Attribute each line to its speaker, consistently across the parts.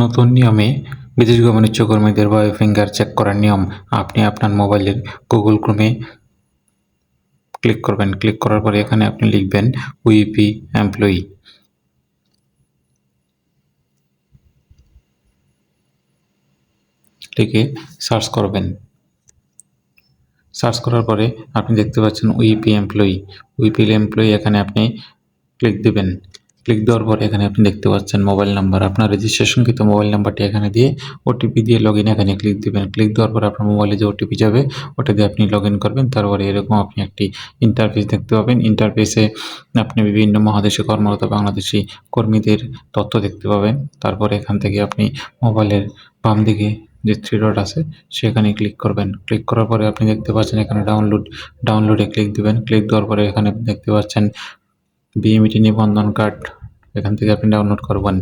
Speaker 1: নতুন নিয়মে বিদেশ গমন বাণিজ্য কর্মীদের বায়োফিঙ্গার চেক করার নিয়ম আপনি আপনার মোবাইলের গুগল ক্রোমে ক্লিক করবেন। ক্লিক করার পরে এখানে আপনি লিখবেন, উইপি এমপ্লয়ি লিখে সার্চ করবেন। সার্চ করার পরে আপনি দেখতে পাচ্ছেন উইপি এমপ্লয়ি উইপি এমপ্লয়ি এখানে আপনি ক্লিক দিবেন। ক্লিক দেওয়ার পরে এখানে আপনি দেখতে পাচ্ছেন মোবাইল নাম্বার। আপনার রেজিস্ট্রেশনকৃত মোবাইল নাম্বারটি এখানে দিয়ে ওটিপি দিয়ে লগ এখানে ক্লিক দিবেন। ক্লিক দেওয়ার পরে আপনার মোবাইলে যে ওটিপি যাবে, ওটা দিয়ে আপনি লগ করবেন। তারপরে এরকম আপনি একটি ইন্টারফেস দেখতে পাবেন। ইন্টারফেসে আপনি বিভিন্ন মহাদেশে কর্মরত বাংলাদেশি কর্মীদের তথ্য দেখতে পাবেন। তারপরে এখান থেকে আপনি মোবাইলের বাম দিকে যে থ্রি ডট আছে, সেখানে ক্লিক করবেন। ক্লিক করার পরে আপনি দেখতে পাচ্ছেন এখানে ডাউনলোড ডাউনলোডে ক্লিক দিবেন। ক্লিক দেওয়ার পরে এখানে দেখতে পাচ্ছেন বিএমইটি নিবন্ধন কার্ড, এখান থেকে আপনি ডাউনলোড করবেন।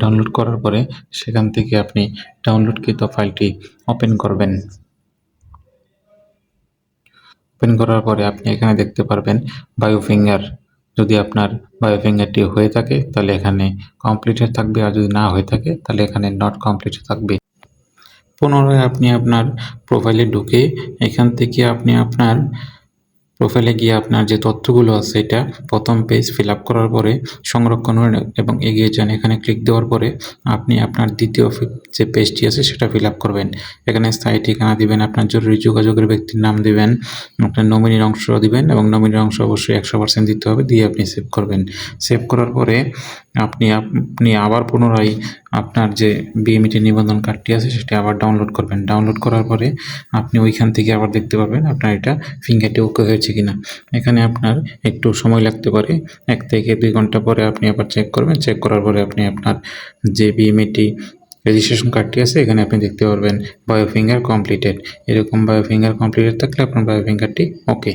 Speaker 1: ডাউনলোড করার পরে সেখান থেকে আপনি ডাউনলোডকৃত ফাইলটি ওপেন করবেন। ওপেন করার পরে আপনি এখানে দেখতে পারবেন বায়োফিঙ্গার যদি আপনার বায়োফিঙ্গারটি হয়ে থাকে, তাহলে এখানে কমপ্লিটেড থাকবে, আর যদি না হয়ে থাকে, তাহলে এখানে নট কমপ্লিট থাকবে। পুনরায় আপনি আপনার প্রোফাইলে ঢুকে এখান থেকে আপনি আপনার প্রোফাইলে গিয়ে আপনার যে তথ্যগুলো আছে, এটা প্রথম পেজ ফিল আপ করার পরে সংরক্ষণ এবং এগিয়ে যান। এখানে ক্লিক দেওয়ার পরে আপনি আপনার দ্বিতীয় যে পেজটি আছে, সেটা ফিল আপ করবেন। এখানে স্থায়ী ঠিকানা দিবেন, আপনার জরুরি যোগাযোগের ব্যক্তির নাম দিবেন, আপনার নমিনির অংশ দিবেন এবং নমিনির অংশ অবশ্যই একশো পার্সেন্ট দিতে হবে, দিয়ে আপনি সেভ করবেন। সেভ করার পরে আপনি আপনি আবার পুনরায় আপনার যে বিএমইটি নিবন্ধন কার্ডটি আছে, সেটি আবার ডাউনলোড করবেন। ডাউনলোড করার পরে আপনি ওইখান থেকে আবার দেখতে পাবেন আপনার এটা ফিঙ্গারটি ওকে হয়েছে কিনা। এখানে আপনার একটু সময় লাগতে পারে। এক থেকে দুই ঘণ্টা পরে আপনি আবার চেক করবেন। চেক করার পরে আপনি আপনার যে বিএমইটি রেজিস্ট্রেশন কার্ডটি আছে, এখানে আপনি দেখতে পারবেন বায়ো ফিঙ্গার কমপ্লিটেড এরকম বায়ো ফিঙ্গার কমপ্লিটেড থাকলে আপনার বায়োফিঙ্গারটি ওকে